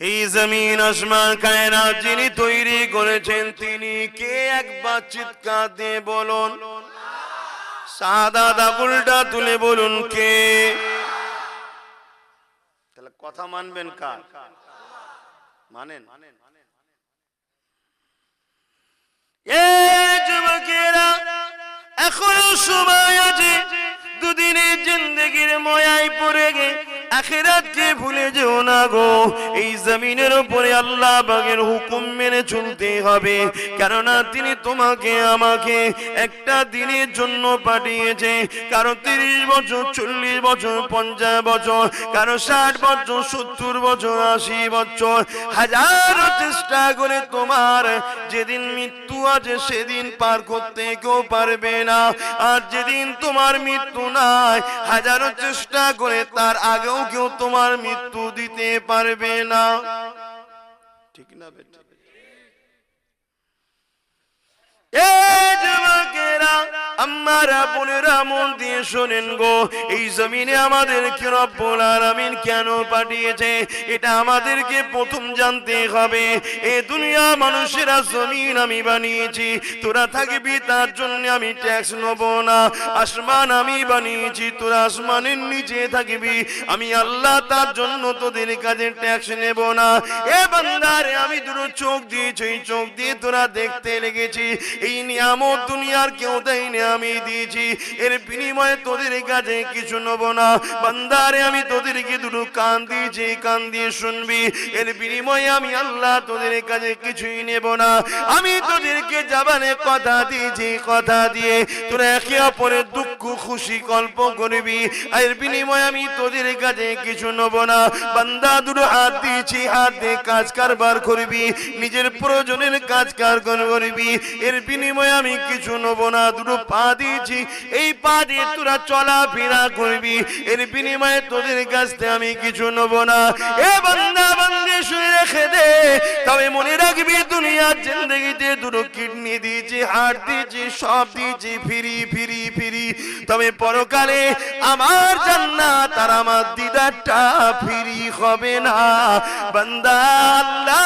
এই জমিন আসমান কায়নাত যিনি তৈরি করেছেন, তিনি কে একবার চিৎকার দিয়ে বলুন? সাদা দাগুলটা তুলে বলুন কে? তাহলে কথা মানবেন কার? মানেন? এখনও সময় আছে, দুদিনের জিন্দগির ময়াই পড়ে গে আখেরাতকে ভুলে যেও না গো। এই জমিনের উপরে আল্লাহ বাগের হুকুম মেনে চলতে হবে। কেননা তিনি তোমাকে আমাকে একটা দিনের জন্য পাঠিয়েছে। কারও তিরিশ বছর, চল্লিশ বছর, পঞ্চাশ বছর, কারও ষাট বছর, সত্তর বছর, আশি বছর। হাজারো চেষ্টা করে তোমার যেদিন মৃত্যু আছে সেদিন পার করতে কেউ পারবে না। আর যেদিন তোমার মৃত্যু নাই, হাজারো চেষ্টা করে তার আগেও কেউ তোমার মৃত্যু দিতে পারবে না। ঠিক না বেটা এ যুবকেরা আমারা বোনেরা মন দিয়ে শোনেন গো, এই জমিনে রব্বুল আলামিন কেন পাঠিয়েছে? এটা আমাদেরকে প্রথম জানতে হবে। এ দুনিয়া মানুষেরা জমিন আমি বানিয়েছি, তোরা থাকবি তার জন্য আমি ট্যাক্স নেব না। আসমান আমি বানিয়েছি, তোরা আসমানের নিচে থাকবি, আমি আল্লাহ তার জন্য তোদের ট্যাক্স নেব না। এ বান্দারে, আমি দুটো চোখ দিয়েছি চোখ দিয়ে তোরা দেখতে লেগেছি। এই নিয়ামত দুনিয়ার কেউ দেয়নি, আমি দিয়েছি। এর বিনিময়ে তোদের কাছে কিছু নেব না। বান্দারে, আমি তোদেরকে দুটো কান দিয়েছি কান দিয়ে শুনবি, এর বিনিময়ে আমি আল্লাহ তোদের কাছে কিছুই নেব না। আমি তোদেরকে জাবানে কথা দিয়েছি কথা দিয়ে তোরা একে অপরের দুঃখ, খুশি কল্প করবি এর বিনিময়ে আমি তোদের কাছে কিছু নেব না। বান্দা দুটো হাত দিয়েছি হাত দিয়ে কাজ কারবার করবি, নিজের প্রয়োজনের কাজ কারবার করবি, এর বিনিময়ে আমি কিছু নেব না, দুটো পা দিয়েছি। এই পা দিয়ে তোরা চলাফেরা করবি, এর বিনিময়ে তোদের কাছ আমি কিছু নেব না। এ বান্দা, বান্দে, শুনে রেখে দে। তবে মনে রাখবি, দুনিয়ার জিন্দগিতে দুটো কিডনি দিয়েছি, হাড় দিয়েছি, সব দিয়েছি, ফিরি ফিরি ফিরি। তবে পরকালে আমার জান্নাত আর আমার দিদারটা ফিরি হবে না। বান্দা, আল্লাহ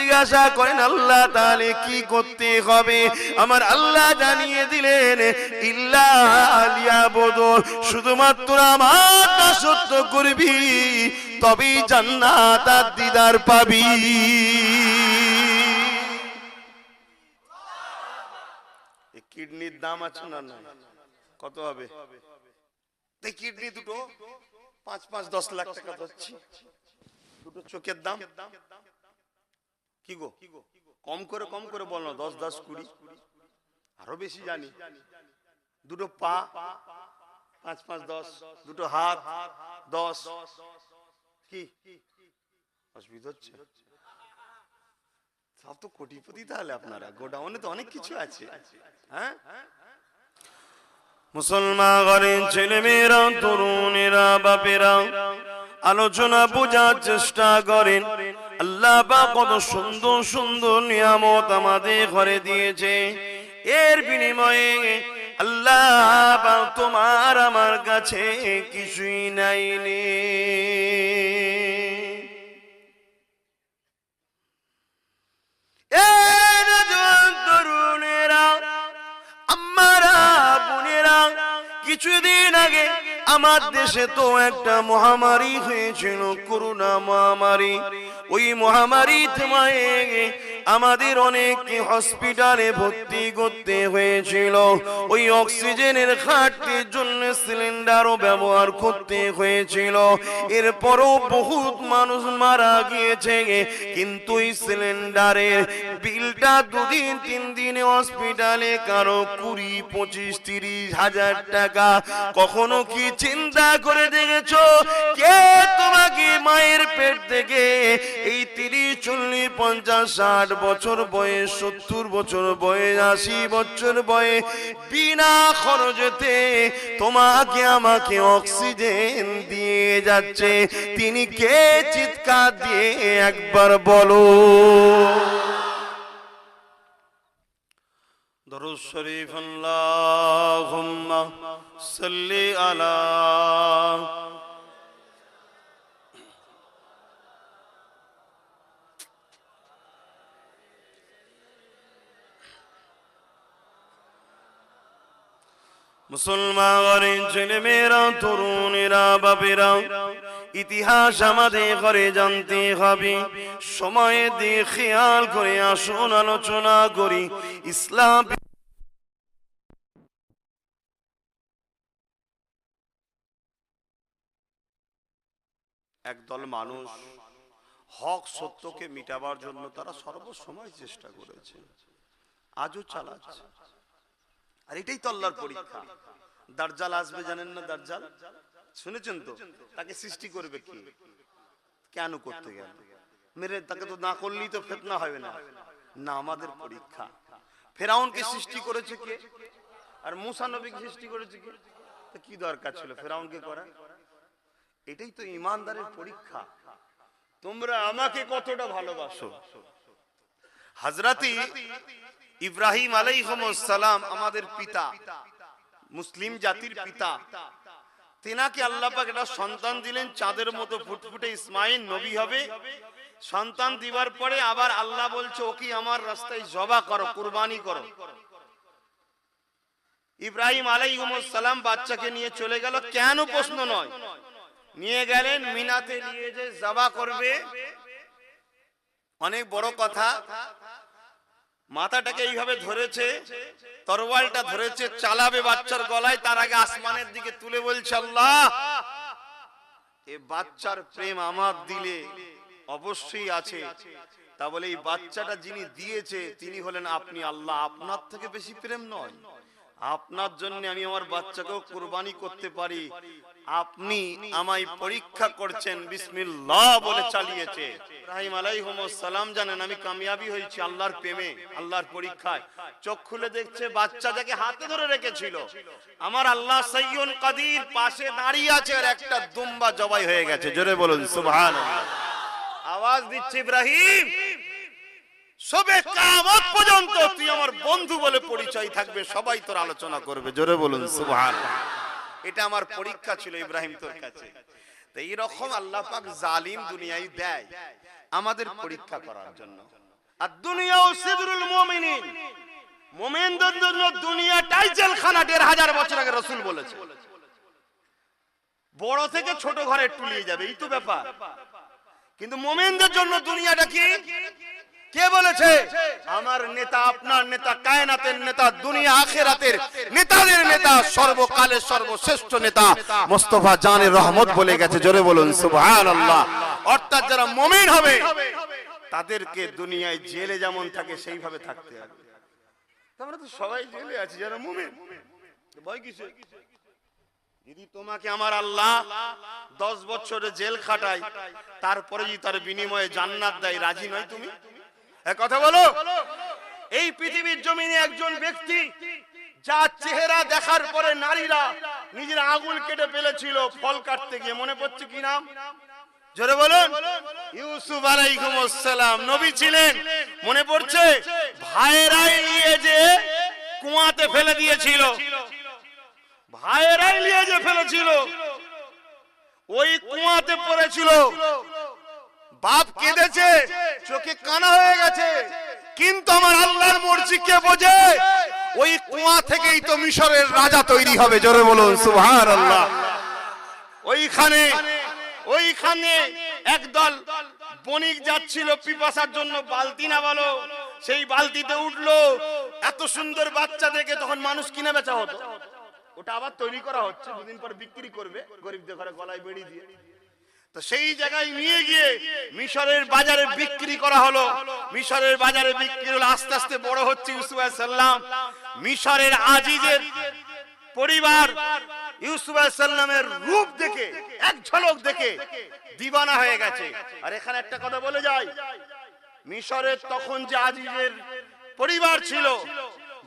জিজ্ঞাসা করেন, আল্লাহ, তাহলে কি করতে হবে? আমার আল্লাহ জানিয়ে দিলেন, ইল্লা বদল শুধুমাত্র আমার দাসত্ব করবি, তবেই জান্নাত আর দিদার পাবি। কিডনির দাম আছে না না কত হবে? কিডনি দুটো? পাঁচ পাঁচ, দশ লাখ টাকা ধরছি। দুটো চোখের দাম? কি গো? কম করে কম করে বল না, দশ দশ, কুড়ি। আরও বেশি জানি। দুটো পা, পাঁচ পাঁচ, দশ। দুটো হাত, দশ। কি? অসুবিধা হচ্ছে। সব তো কোটিপতি তাহলে আপনারা। গোডাউনে তো অনেক কিছু আছে। হ্যাঁ? মুসলমান ঘরের ছেলে মেয়েরা তরুণেরা, বাপেরা, আলোচনা বোঝার চেষ্টা করেন। আল্লাহ বা কত সুন্দর সুন্দর নিয়ামত আমাদের ঘরে দিয়েছে। এর বিনিময়ে আল্লাহ বা তোমার আমার কাছে কিছুই আমারা বোনেরা, কিছুদিন আগে আমার দেশে তো একটা মহামারী হয়েছিল করোনা মহামারী। ওই মহামারী তোমায় আমাদের অনেক হসপিটালে ভর্তি করতে হয়েছিল। ওই অক্সিজেনের ঘাটতির জন্য সিলিন্ডারও ব্যবহার করতে হয়েছিল। এরপরও বহুত মানুষ মারা গিয়েছে। কিন্তু এই সিলিন্ডারের বিলটা দুদিন, তিন দিনে হসপিটালে কারও কুড়ি, পঁচিশ, তিরিশ হাজার টাকা। কখনো কি চিন্তা করে দেখেছ? কে তোমাকে মায়ের পেট থেকে এই তিরিশ, চল্লিশ, পঞ্চাশ, ষাট বছর বয়স, সত্তর বছর বয়স, আশি বছর বয়স বিনা খরচেতে তোমাকে, আমাকে অক্সিজেন দিয়ে যাচ্ছে। তিনি কে? চিৎকার দিয়ে একবার বলো। শরীফ আল্লাহুম্মা সাল্লি আলা মুসলমান ছেলে মেয়েরা তরুণেরা, বাপেরা, ইতিহাস আমাদের ঘরে জানতে হবে। সময়ে দিয়ে খেয়াল করে আসুন, আলোচনা করি। ইসলাম একদল মানুষ হক সত্যকে মিটাবার জন্য তারা সর্বসময় চেষ্টা করেছে। আজও চালাচ্ছে। আর এটাই তো আল্লাহর পরীক্ষা। দার্জাল আসবে জানেন না দার্জাল? শুনেছেন তো? তাকে সৃষ্টি করবে কি? কেন করতে গেল? মেরে তাকে তো না করলেই তো ফেতনা হবে না। না। আমাদের পরীক্ষা। ফেরাউনকে সৃষ্টি করেছে কে? আর মুসা নবীকে সৃষ্টি করেছে কে? তো কি দরকার ছিল ফেরাউনকে করা এটাই তো ইমানদারের পরীক্ষা। তোমরা আমাকে কতটা ভালোবাসো? হাজরাতি ইব্রাহিম সালাম আমাদের পিতা, মুসলিম জাতির পিতা। তেনাকে আল্লাহ একটা সন্তান দিলেন, চাঁদের মতো ফুটফুটে ইসমাইল নবী হবে। সন্তান দিবার পরে আবার আল্লাহ বলছে, ওকে আমার রাস্তায় জবা করো, কুরবানি করো। ইব্রাহিম সালাম বাচ্চাকে নিয়ে চলে গেল। কেন প্রশ্ন নয়, নিয়ে গেলেন মিনাতে নিয়ে যে জবা করবে। অনেক বড় কথা মাথাটাকে এইভাবে ধরেছে তরোয়ালটা ধরেছে চালাবে বাচ্চার গলায় তার আগে আসমানের দিকে তুলে বলছে আল্লাহ! এ বাচ্চার প্রেম আমার দিলে অবশ্যই আছে। তা বলে এই বাচ্চাটা যিনি দিয়েছে তিনি হলেন আপনি। আল্লাহ আপনার থেকে বেশি প্রেম নয়। আপনার জন্য আমি আমার বাচ্চাকেও কুরবানি করতে পারি। আপনি আমায় পরীক্ষা করছেন বিসমিল্লাহ বলে চালিয়েছে। ইব্রাহিম আলাইহিস সালাম জানেন আমি কামিয়াবি হয়েছি আল্লাহর প্রেমে আল্লাহর পরীক্ষায়। চোখ খুলে দেখছে বাচ্চা যাকে হাতে ধরে রেখেছিল। আমার আল্লাহ সাইয়ুন কাদির পাশে দাঁড়িয়ে আছে আর একটা দুম্বা জবাই হয়ে গেছে। জোরে বলুন সুবহানাল্লাহ। আওয়াজ দিচ্ছে ইব্রাহিম। সবে কামত পর্যন্ত তুই আমার বন্ধু বলে পরিচয় থাকবে সবাই তোর আলোচনা করবে। জোরে বলুন সুবহান। এটা আমার পরীক্ষা ছিল ইব্রাহিম তোর কাছে। তো এইরকম আল্লাহ পাক জালিম দুনিয়ায় দেয় আমাদের পরীক্ষা করার জন্য। আর দুনিয়াও সিদরুল মুমিনিন। মুমিনদের জন্য দুনিয়াটাই জেলখানা দেড় হাজার বছর আগে রসুল বলেছে। বড় থেকে ছোট ঘরে টুলিয়ে যাবে এই তো ব্যাপার। কিন্তু মোমেনদের জন্য দুনিয়াটা কি? কে বলেছে? আমার নেতা, আপনার নেতা, কায়নাতের নেতা, দুনিয়া, আখেরাতের নেতাদের নেতা, সর্বকালের সর্বশ্রেষ্ঠ নেতা মোস্তফা জানের রহমত বলে গেছে, জোরে বলুন, সুবহানাল্লাহ। অর্থাৎ যারা মুমিন হবে, তাদেরকে দুনিয়ায় জেলে যেমন থাকে, সেইভাবে থাকতে হবে। আমরা তো সবাই জেলে আছি, যারা মুমিন। ভয় কিসে যদি তোমাকে আমার আল্লাহ দশ বছরে জেল খাটায়, তারপরে যদি তার বিনিময়ে জান্নাত দেয়, রাজি নয় তুমি? কথা বলো। এই পৃথিবীর জমিনে একজন ব্যক্তি, যার চেহারা দেখার পরে নারীরা নিজের আঙুল কেটে ফেলেছিল, ফল কাটতে গিয়ে। মনে পড়ছে কি নাম? জোরে বলুন। ইউসুফ আলাইকুম আসসালাম। নবী ছিলেন। মনে পড়ছে? ভাইয়েরাই নিয়ে যে কুয়াতে ফেলে দিয়েছিল। ভাইয়েরাই নিয়ে যে ফেলেছিল। ওই কুয়াতে পড়েছিল। বাপ কেঁদেছে, চোখে কানা হয়ে গেছে। কিন্তু আমার আল্লাহর মর্জি কে বোঝে? ওই কুয়া থেকেই তো মিশরের রাজা তৈরি হবে, জোরে বলুন সুবহান আল্লাহ ওইখানে ওইখানে একদল বণিক যাচ্ছিল পিপাসার জন্য, বালতি না বলো, সেই বালতিতে উঠল। এত সুন্দর বাচ্চা দেখে তখন মানুষ কিনে বেচা হতো। ওটা আবার তৈরি করা হচ্ছে, দুদিন পর বিক্রি করবে, গরিবদের ঘরে গলায় বেড়ি দিয়ে। তো সেই জায়গায় নিয়ে গিয়ে মিশরের বাজারে বিক্রি করা হলো। মিশরের বাজারে বিক্রি হলো, আস্তে আস্তে বড় হচ্ছে ইউসুফ সাল্লাম মিশরের আজিজের পরিবার ইউসুফ সাল্লামের রূপ দেখে, এক ঝলক দেখে দিবানা হয়ে গেছে। আর এখানে একটা কথা বলে যাই। মিশরের তখন যে আজিজের পরিবার ছিল,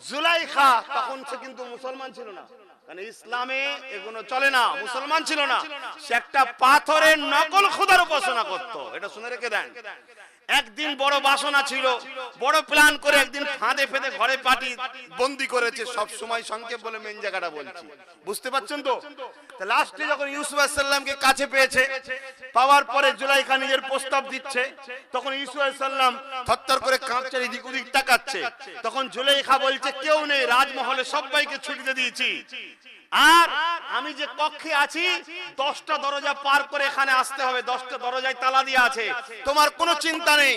জুলাইখা, তখন সে কিন্তু মুসলমান ছিল না। কারণ ইসলামে এগুলো চলে না মুসলমান ছিল না। সে একটা পাথরের নকল খোদার উপাসনা করত। এটা শুনে রেখে দেন। একদিন বড় বাসনা ছিল। বড় প্ল্যান করে একদিন ফাঁদে ফেদে ঘরে পাটি বন্দি করেছে। সব সময় সংক্ষেপ বলে মেন জায়গাটা বলছি। বুঝতে পারছেন তো? লাস্টে যখন ইউসুফ সাল্লামকে কাছে পেয়েছে, পাওয়ার পরে জুলাইখা নিজের প্রস্তাব দিচ্ছে। তখন ইউসুফ সাল্লাম থরথর করে কাঁপছে, এদিক ওদিক তাকাচ্ছে। তখন জুলাইখা বলছে, কেউ নেই, রাজমহলে সবাইকে ছুটিতে দিয়েছি। আর আমি যে কক্ষে আছি, দশটা দরজা পার করে এখানে আসতে হবে, দশটা দরজায় তালা দিয়ে আছে। তোমার কোনো চিন্তা নেই।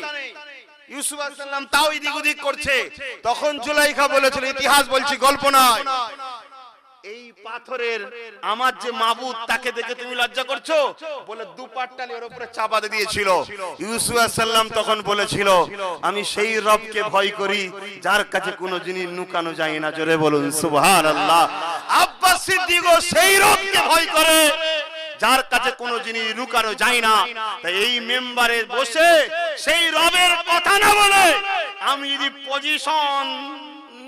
ইউসুফ আলাইসাল্লাম তাও এদিক ওদিক করছে। তখন জুলাইখা বলেছিল, ইতিহাস বলছি, গল্প নয়। আমি সেই রবকে ভয় করি, যার কাছে কোনো জিনিস লুকানো যায় না। জোরে বলুন সেই রবকে ভয় করে, যার কাছে কোনো জিনিস লুকানো যায় না। তাই এই মেম্বারে বসে সেই রবের কথা না বলে আমি যদি পজিশন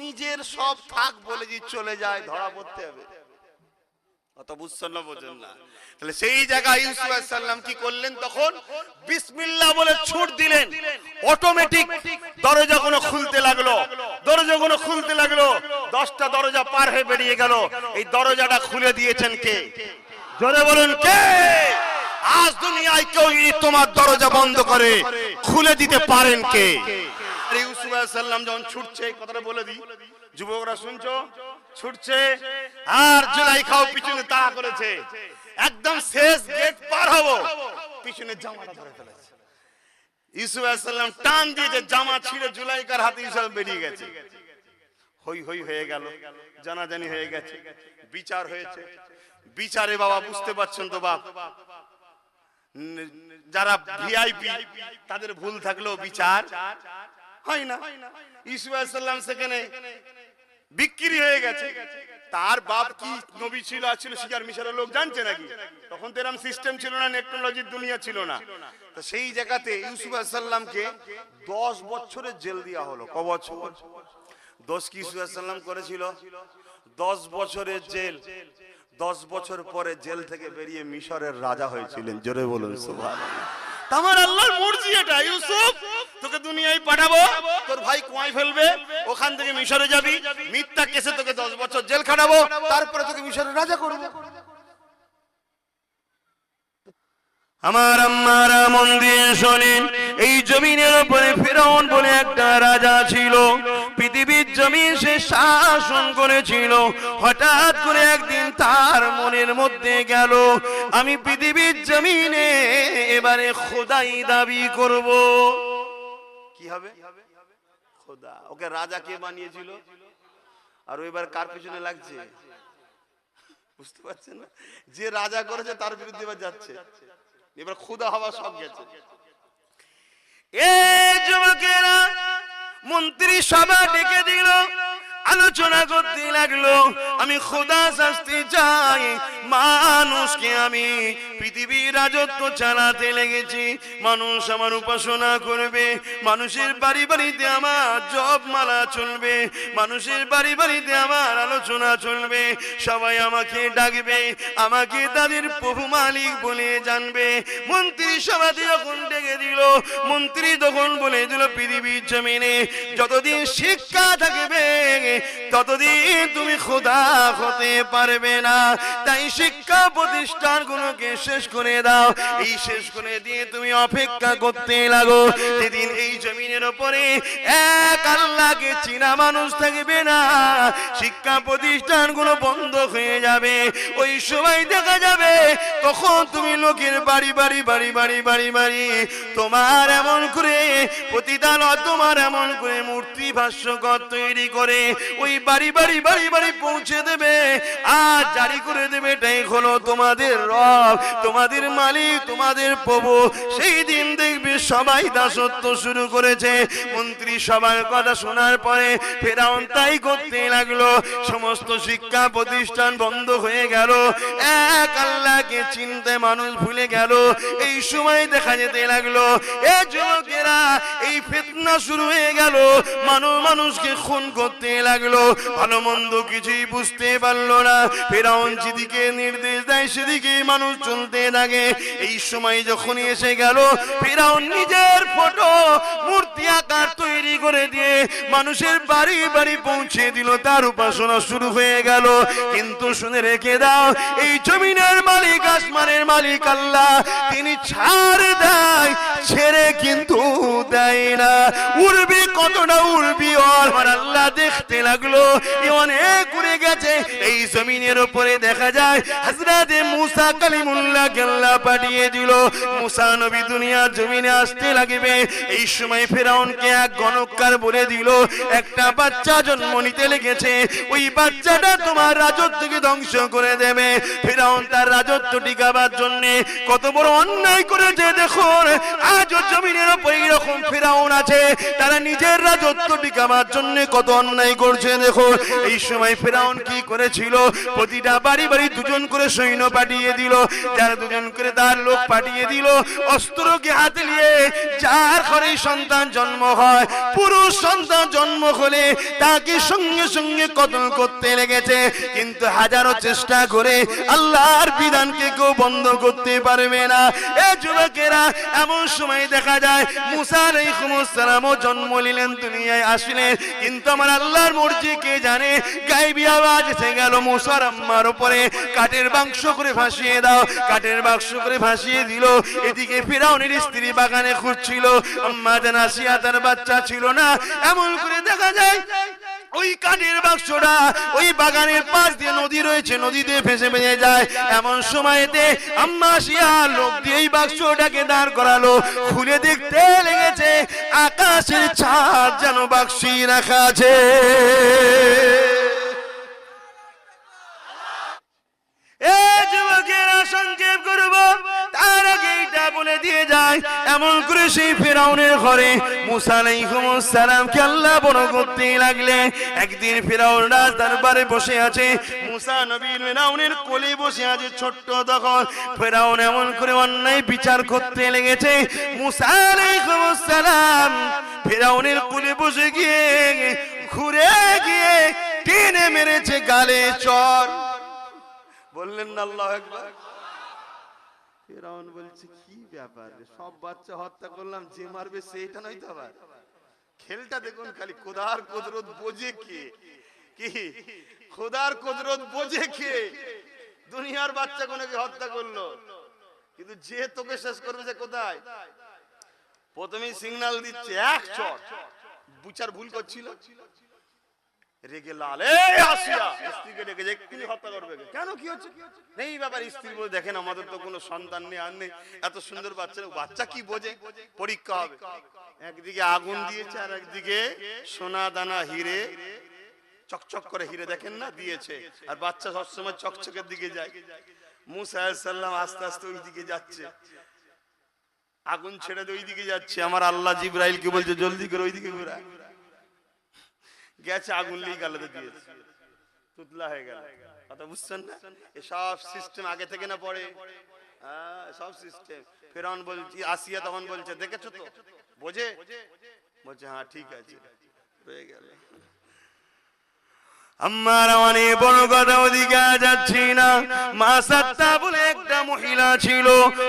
নিজের সব থাক বলে যে চলে যায়, ধরা পড়তে হবে। অত বুঝছেন না বোঝেন না। তাহলে সেই জায়গায় ইউসুফ সালাম কি করলেন তখন? বিসমিল্লাহ বলে ছুট দিলেন। অটোমেটিক দরজা গুলো খুলতে লাগল। দরজা গুলো খুলতে লাগল। দশটা দরজা পার হয়ে বেরিয়ে গেল। এই দরজাটা খুলে দিয়েছেন কে? জোরে বলুন কে? আজ দুনিয়ায় কেউ তোমার দরজা বন্ধ করে, খুলে দিতে পারেন কে? সালাম যখন ছুটছে কথাটা বলে দিই। যুবকরা শুনছো? ছুটছে। আর জুলাইখাও পিছনে তা করেছে। একদম শেষ গেট পার হব। পিছনে জামাটা ধরে ফেলেছে। আলাইহিস টান দিয়েছে জামা ছিঁড়ে জুলাইকার হাতে বেরিয়ে গেছে। হই হই হয়ে গেল। জানাজানি হয়ে গেছে। বিচার হয়েছে। বিচারে বাবা, বুঝতে পারছেন তো বাপ? যারা ভিআইপি, তাদের ভুল থাকলেও বিচার। হয় না। ইসু আলাইসাল্লাম সেখানে বিক্রি হয়ে গেছে। তার বাপ কি নবী ছিল, আর ছিল শিকার মিশরের লোক জানছে নাকি? তখন তো এরকম সিস্টেম ছিল না টেকনোলজির দুনিয়া ছিল না। তো সেই জায়গাতে ইউসুফ আলাইসাল্লামকে দশ বছরের জেল দেওয়া হলো। ক বছর? দোষ কি ইউসুফ আলাইসাল্লাম করেছিল? দশ বছরের জেল। দশ বছর পরে জেল থেকে বেরিয়ে মিশরের রাজা হয়েছিলেন। জোরে বলুন সুভান আমার আল্লাহর মর্জি এটা, ইউসুফ। তোকে দুনিয়ায় পাঠাবো। তোর ভাই কুয়ায় ফেলবে, ওখান থেকে মিশরে যাবি। মিথ্যা কেসে তোকে দশ বছর জেল খাটাবো, তারপরে তোকে মিশরের রাজা করব। আমার আম্মারা মন দিয়ে শোনেন, এই জমিনের উপরে বলে একটা রাজা ছিল। পৃথিবীর জমিন সে শাসন করেছিল। হঠাৎ করে একদিন তার মনের মধ্যে গেল, আমি পৃথিবীর জমিনে এবারে খোদাই দাবি করব। কি হবে? খোদা। ওকে রাজা কে বানিয়েছিল? আর ওইবার কার পিছনে লাগছে? বুঝতে পারছেন না? যে রাজা করেছে তার বিরুদ্ধে এবার যাচ্ছে। এবার খুদা হওয়া সব গেছে। এ যুবকেরা, মন্ত্রী সভা ডেকে দিল। আলোচনা করতে লাগল। আমি খোদা শাস্তি চাই, মানুষকে আমি পৃথিবীর রাজত্ব চালাতে লেগেছি। মানুষ আমার উপাসনা করবে, মানুষের বাড়ি বাড়িতে আমার জব মালা চলবে, মানুষের বাড়ি বাড়িতে আমার আলোচনা চলবে। সবাই আমাকে ডাকবে, আমাকে তাদের প্রভু মালিক বলে জানবে। মন্ত্রী সভাতে যখন ডেকে দিল। মন্ত্রী তখন বলে দিল, পৃথিবীর জমিনে যতদিন শিক্ষা থাকবে, ততদিন তুমি খোদা হতে পারবে না। তাই শিক্ষা প্রতিষ্ঠানগুলোকে শেষ করে দাও। এই শেষ করে দিয়ে তুমি অপেক্ষা করতে লাগো। যেদিন এই জমিনের উপরে এক আল্লাহকে চীনা মানুষ থাকবে না, শিক্ষা প্রতিষ্ঠানগুলো বন্ধ হয়ে যাবে। ওই সময় দেখা যাবে, তখন তুমি লোকের বাড়ি বাড়ি বাড়ি বাড়ি বাড়ি বাড়ি তোমার এমন করে প্রতিদান তোমার এমন করে মূর্তি ভাষ্যকর তৈরি করে, ওই বাড়ি বাড়ি বাড়ি বাড়ি পৌঁছে দেবে। আর জারি করে দেবে, এটাই হলো তোমাদের রব, তোমাদের মালিক, তোমাদের প্রভু। সেই দিন দেখবে সবাই দাসত্ব শুরু করেছে। মন্ত্রী সবার কথা শোনার পরে ফেরাউন তাই করতে লাগল। সমস্ত শিক্ষা প্রতিষ্ঠান বন্ধ হয়ে গেল। এক আল্লাহকে চিনতে মানুষ ভুলে গেল। এই সময় দেখা যেতে লাগল এ যুবকেরা, এই ফিতনা শুরু হয়ে গেল। মানুষ মানুষকে খুন করতে লাগল। ভালো মন্দ কিছুই বুঝতে পারল না। ফেরাউন যেদিকে নির্দেশ দেয়, সেদিকে মানুষ চলতে থাকে এই সময় যখনই এসে গেল, ফেরাউন নিজের ফটো, মূর্তি আকার তৈরি করে দিয়ে মানুষের বাড়ি বাড়ি পৌঁছে দিল। তার উপাসনা শুরু হয়ে গেল। কিন্তু শুনে রেখে দাও, এই জমিনের মালিক আল্লাহ তিনি ছাড় দেয় ছেড়ে কিন্তু দেয় না। উড়বি কতটা ওর? আমার আল্লাহ দেখতে লাগল। অনেক উড়ে গেছে। এই জমিনের উপরে দেখা যায় হজরতে মুসা কালিমুল্লাহ আল্লাহ পাঠিয়ে দিল। মুসা নবী দুনিয়া জমিনে আসতে লাগবে। এই সময় ফেরাউনকে এক গণকার বলে দিল, একটা বাচ্চা জন্ম নিতে লেগেছে। ওই বাচ্চাটা তোমার রাজত্বকে ধ্বংস করে দেবে। ফেরাউন তার রাজত্ব টিকাবার জন্য কত বড় অন্যায় করেছে, দেখুন। আজ জমিনের উপর এইরকম ফেরাউন আছে। তারা নিজের রাজত্ব টিকাবার জন্য কত অন্যায় করছে দেখুন এই সময় ফেরাউন কি করেছিল? প্রতিটা বাড়ি বাড়ি দুজন করে সৈন্য পাঠিয়ে দিল। যার দুজন করে তার লোক পাঠিয়ে দিল, অস্ত্রকে হাতে নিয়ে যার ঘরে সন্তান জন্ম হয়, পুরুষ সন্তান জন্ম হলে তাকে সঙ্গে সঙ্গে কতল করতে লেগেছে। কিন্তু হাজারো চেষ্টা করে আল্লাহর বিধানকে কেউ বন্ধ করতে পারবে না। এ যুবকেরা, এমন সময় দেখা যায়, মুসা আলাইহিসসালামও জন্ম নিলেন। দুনিয়ায় আসলেন কিন্তু আমার আল্লাহর মর্জি কে জানে? গাইবি আওয়াজ এসে গেল মুসার আম্মার উপরে। কাঠের বাক্স করে ভাসিয়ে দাও। কাঠের বাক্স করে ভাসিয়ে দিল। এদিকে ফিরাউনের স্ত্রী বাগানে খুঁজছিল। আম্মা জানাসিয়া তার বাচ্চা ছিল না। এমন করে দেখা যায় ওই কাঠের বাক্সটা ওই বাগানের পাশ দিয়ে নদী রয়েছে, নদীতে ভেসে ফেসে যায়। এমন সময়তে আম্মা শিয়া লোক দিয়ে এই বাক্সটাকে দাঁড় করালো। খুলে দেখতে লেগেছে, আকাশের ছাদ যেন বাক্সই রাখা আছে। যায়, এমন করে সেই ফেরাউনের ঘরে মুসা আলাইহিস সালামকে আল্লাহ বড় করতে লাগলে? একদিন ফেরাউন রাজ দরবারে বসে আছে, মুসা নবী ফেরাউনের কোলে বসে আছে ছোট্ট তখন ফেরাউন এমন করে অন্যায় বিচার করতে লেগেছে, মুসা আলাইহিস ফেরাউনের কোলে বসে গিয়ে ঘুরে গিয়ে টেনে মেরেছে গালে চর। বললেন আল্লাহ একবার ফেরাউন বলছে ব্যাপার? সব বাচ্চা হত্যা করলাম, যে মারবে সেইটা নয় তো আবার। খেলটা দেখুন খালি, খোদার কুদরত বোঝে কে? কি? খোদার কুদরত বোঝে কে? দুনিয়ার বাচ্চা কোনকে হত্যা করল? কিন্তু যে তোকে শেষ করবে যে কোথায়? প্রথমেই সিগন্যাল দিচ্ছে, এক চট বুচার ভুল করছিল। কি কি? চকচক করে হিরে দেখেন না, দিয়েছে। আর বাচ্চা সবসময় চকচকের দিকে যায়। মুসা সাল্লাম আস্তে আস্তে ওই দিকে যাচ্ছে। আগুন ছেড়ে ওই দিকে যাচ্ছে। আমার আল্লাহ জিব্রাইলকে বলছে, জলদি করে ওই দিকে ঘুরা। গেছে আগুন লিয়ে গালাতে দিয়েছে। তুতলা হয়ে গেল। কথা বুঝছেন না? এসব সিস্টেম আগে থেকে না পড়ে হ্যাঁ, সব সিস্টেম ফেরাউন বলছি আসিয়া তখন বলছে দেখেছ তো? বোঝে? বলছে হ্যাঁ ঠিক আছে। হয়ে গেল। আমার অনেক বড় কথা ওদিকে যাচ্ছি না। মা সাত্তা বলে একটা মহিলা ছিল।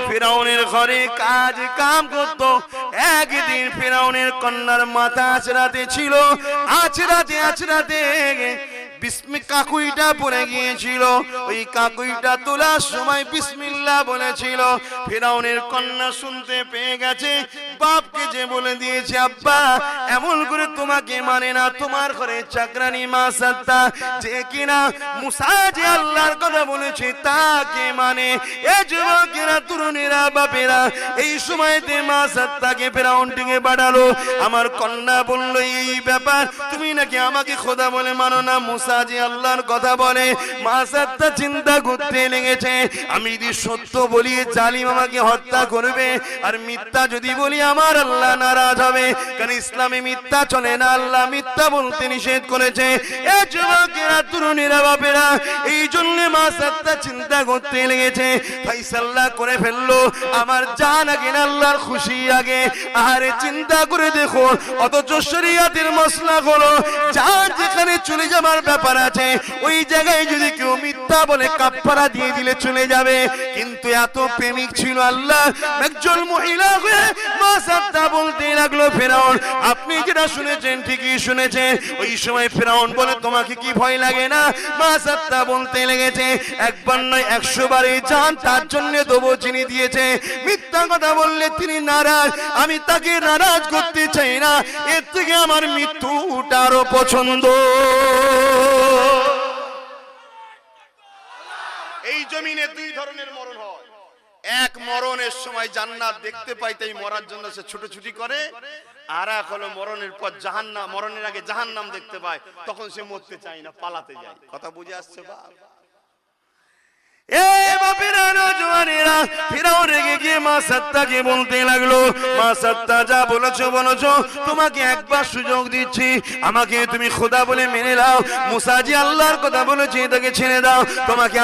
ফেরাউনের ঘরে কাজ কাম করতো। একদিন ফেরাউনের কন্যার মাথা আছড়াতে ছিল। আছড়াতে আচরাতে বিস্মি কাকুইটা পড়ে গিয়েছিল। ওই কাকুইটা তোলার সময় বিসমিল্লাহ বলেছিল, ফেরাউনের কন্যা শুনতে পেয়ে গেছে। বাপকে যে বলে দিয়েছে, আব্বা, এমন করে তোমাকে মানে না, তোমার ঘরে চাকরানি যে কিনা মুসা যে আল্লাহর কথা বলেছে, তাকে মানে। এ যুবকেরা, তরুণীরা, বাপেরা, এই সময়তে মা সাত্তাকে ফেরাউন আমার কন্যা বলল, এই ব্যাপার, তুমি নাকি আমাকে খোদা বলে মানো না, মুসা? যে আল্লাহর কথা বলে চিন্তা করতে লেগেছে। আমি যদি সত্য বলি, জালিম আমাকে হত্যা করবে। আর মিথ্যা যদি বলি, আমার আল্লাহ নারাজ হবে। কারণ ইসলামে মিথ্যা চলে না, আল্লাহ মিথ্যা বলতে নিষেধ করেছে। যুবকেরা, তরুণীরা, বাপেরা এই জন্য মা সাত্তা চিন্তা করতে লেগেছে। করে ফেলল। আমার জান আগে আল্লাহর খুশি আগে। আরে চিন্তা করে দেখো, অথচ শরিয়াতের মশলা হলো যার যেখানে চলে যাবার ব্যাপার আছে। ওই জায়গায় যদি কেউ মিথ্যা বলে কাপ্পারা দিয়ে দিলে চলে যাবে। কিন্তু এত প্রেমিক ছিল আল্লাহ। একজন মহিলা হয়ে বলতে লাগল, ফেরাউন, আপনি যেটা শুনেছেন ঠিকই শুনেছেন। ওই সময় ফেরাউন বলে, তোমাকে কি ভয় লাগে না? মা বলতে লেগেছে, একবার নয়, একশো বারে যান, তার জন্য দেবো চিনি দিয়েছে। মিথ্যা কথা বললে তিনি নারাজ। আমি তাকে নারাজ করতে চাই না। এর থেকে আমার মৃত্যুটা আরও পছন্দ। এই জমিনে দুই ধরনের মরণ হয়। এক মরণের সময় জান্নাত দেখতে পাই তাই মরার জন্য সে ছুটোছুটি করে, আর এক হলো মরণের পর জাহান্নাম, মরণের আগে জাহান্নাম দেখতে পায়, তখন সে মরতে চায় না, পালাতে যায়। কথা বুঝে আসছে বা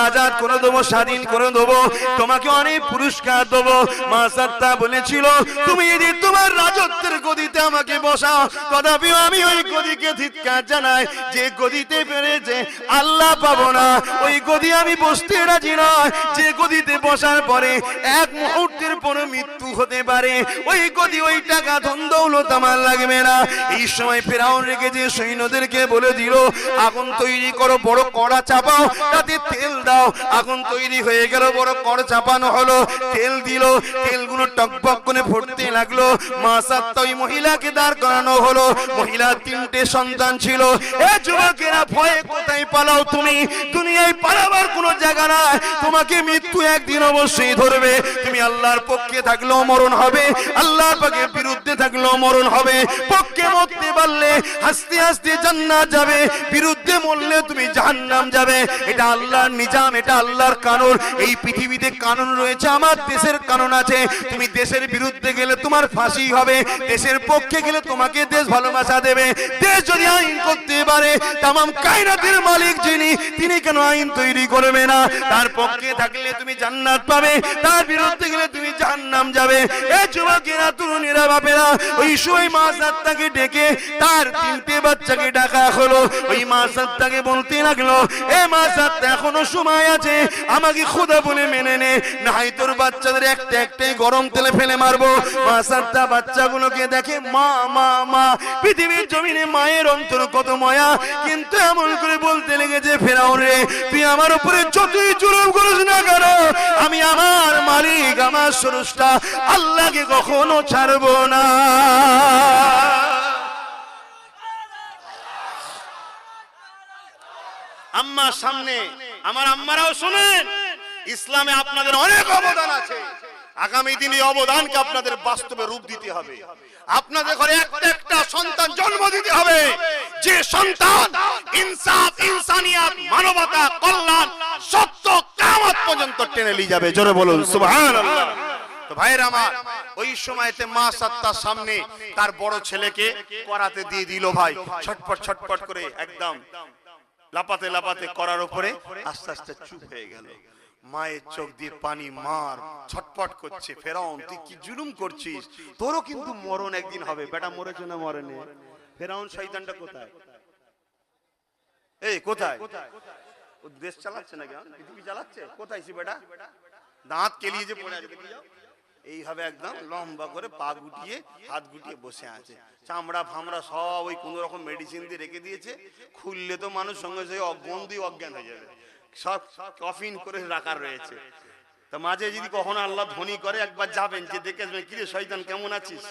আজাদ করে দেবো, স্বাধীন করে দেবো। তোমাকে অনেক পুরস্কার দেবো। মা সত্তা বলেছিল, তুমি যদি তোমার রাজত্বের গদিতে আমাকে বসাও, তথাপিও আমি ওই গদিকে ধিৎকার জানাই, যে গদিতে পেরেছে, আল্লাহ পাবো না। ওই গদি আমি বসতে রাজি নয় যে গদিতে বসার পরে এক মুহূর্তের পরে মৃত্যু হতে পারে। ওই গদি, ওই টাকা, ধন দৌলত আমার লাগবে না। এই সময় ফেরাউন রেখে যে সৈন্যদেরকে বলে দিল, আগুন তৈরি করো, বড় কড়া চাপাও, তাতে তেল দাও। আগুন তৈরি হয়ে গেল, বড় কড় চাপানো হলো, তেল দিল, তেলগুলো টকবক করে ফুটতে লাগল। মা সাত্তা ওই মহিলাকে দাঁড় করানো হলো। মহিলার তিনটে সন্তান ছিল। এ যুবকেরা, ভয়ে কোথায় পালাও তুমি? দুনিয়ায় পালাবার কোনো জায়গা নাই। তোমাকে মৃত্যু একদিন অবশ্যই ধরবে। তুমি আল্লাহর পক্ষে থাকলেও মরণ হবে, আল্লাহর পক্ষে বিরুদ্ধে থাকলেও মরণ হবে। পক্ষে মরতে পারলে হাসতে হাসতে জান্নাত যাবে, বিরুদ্ধে মরলে তুমি জাহান্নাম যাবে। এটা আল্লাহর নিজাম, এটা আল্লাহর কানুন। এই পৃথিবীতে কানুন রয়েছে, আমার দেশের কানুন আছে। তুমি দেশের বিরুদ্ধে গেলে তোমার ফাঁসি হবে, দেশের পক্ষে গেলে তোমাকে দেশ ভালোবাসা দেবে। দেশ যদি আইন করতে পারে তাম কায়নাতের মালিক যিনি, তিনি কেন আইন তৈরি করবে না? তার পক্ষে থাকলে তুমি জান্নাত পাবে, তার বিরুদ্ধে গেলে তুমি জাহান্নাম যাবে। এ যুবকেরা, তরুণীরা, বাপেরা, ওই সময় মা ডেকে তার তিনটে বাচ্চাকে ডাকা হলো। ওই বলতে লাগল, এ এখনও সময় আছে, আমাকে বলে মেনে নে নাই তোর বাচ্চাদের একটা একটাই গরম তেলে ফেলে মারবো। বাচ্চাগুলোকে দেখে, মা মা মা, পৃথিবীর জমিনে মায়ের অন্তর কত মায়া। কিন্তু এমন করে বলতে লেগেছে ফেরাও রে, তুই আমার উপরে যতই জুলুম করিস না কেন, আমি আমার মালিক, আমার স্রষ্টা আল্লাহকে কখনো ছাড়বো না। আম্মা সামনে, আমার আম্মারাও শুনেন, ইসলামে আপনাদের অনেক অবদান আছে। আগামী দিনে অবদানকে আপনাদের বাস্তবে রূপ দিতে হবে। আপনাদের ঘরে একটা একটা সন্তান জন্ম দিতে হবে। যে সন্তান ইনসাফ, ইনসানিয়াত, মানবতা, কল্যাণ, সত্য কামত পর্যন্ত টেনে নিয়ে যাবে। জোরে বলুন, সুবহানাল্লাহ। তো ভাইয়ের আমার, ওই সময়তে মা সাত্তার সামনে তার বড় ছেলেকে করাতে দিয়ে দিল ভাই। ছটপট ছটপট করে একদম লাপাতে লাপাতে করার উপরে আস্তে আস্তে চুপ হয়ে গেল। মায়ের চোখ দিয়ে পানি মার, ছটপট করছে, ফেরাউন, তুই কি জুলুম করছিস? তোরও কিন্তু মরণ একদিন হবে। বেটা মরেছে না মরেনি? ফেরাউন শয়তানটা কোথায়? এই, কোথায়? ও দেশ চালাচ্ছে নাকি? হ্যাঁ? পৃথিবী চালাচ্ছে? কোথায় সে বেটা? দাঁত কেলিয়ে যে পড়ে আছে দেখি যাও। এইভাবে একদম লম্বা করে পা গুটিয়ে, হাত গুটিয়ে বসে আছে। চামড়া ফামড়া সব ওই কোনো রকম মেডিসিন দিয়ে রেখে দিয়েছে। খুললে তো মানুষ সঙ্গে সঙ্গে অজ্ঞান অজ্ঞান হয়ে যাবে। সব কফিন করে রাখার রয়েছে। তা মাঝে যদি কখনো আল্লাহ ধনী করে, একবার যাবেন, যে দেখে আসবেন কিরে শয়তান, কেমন আছিস?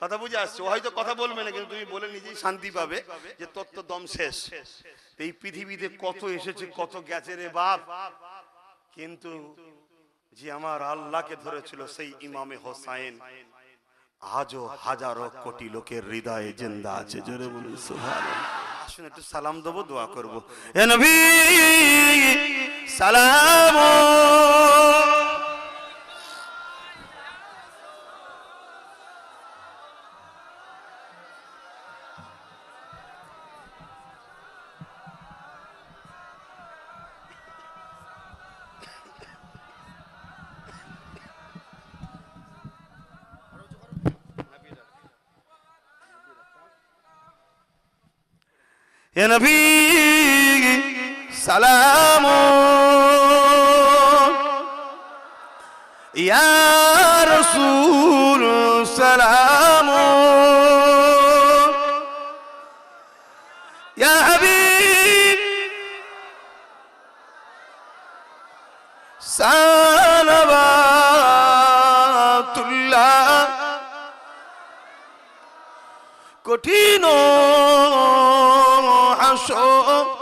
কথা বুঝে আসছে। হয়তো কথা বলবে না, কিন্তু তুমি বলে নিজেই শান্তি পাবে যে তোর তো দম শেষ। এই পৃথিবীতে কত এসেছে, কত গেছে রে বাপ। কিন্তু যে আমার আল্লাহকে ধরেছিল সেই ইমামে হোসাইন। আজও হাজারো কোটি লোকের হৃদয়ে জিন্দা আছে, জোরে বলুন আসুন, একটু সালাম দেবো, দোয়া করব। সালাম। এ নবী সালাম ইয়া রাসূল সালাম ইয়া হাবিব। সালাবাতুল্লাহ কঠিন আসো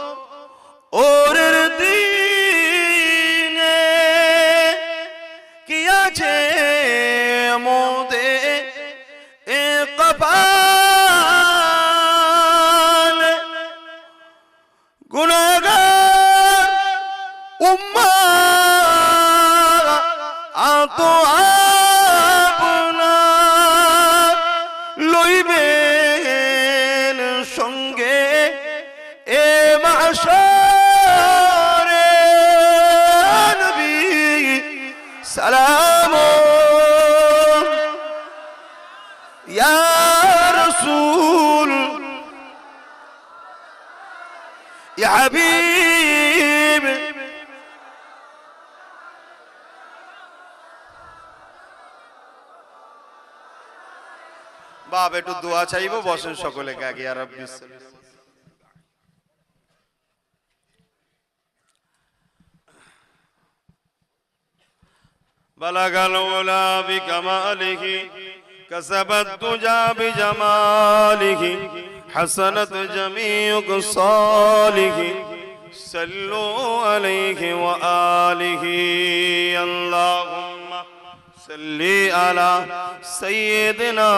বাপ একটু দোয়া চাইবো বসেন সকলে আগে আর রব্বি সাল্লাল্লাহু بلغ العلا بكماله كسب الدجى بجماله حسنت جميع صالح صلوا عليه وآله اللهم صل على سيدنا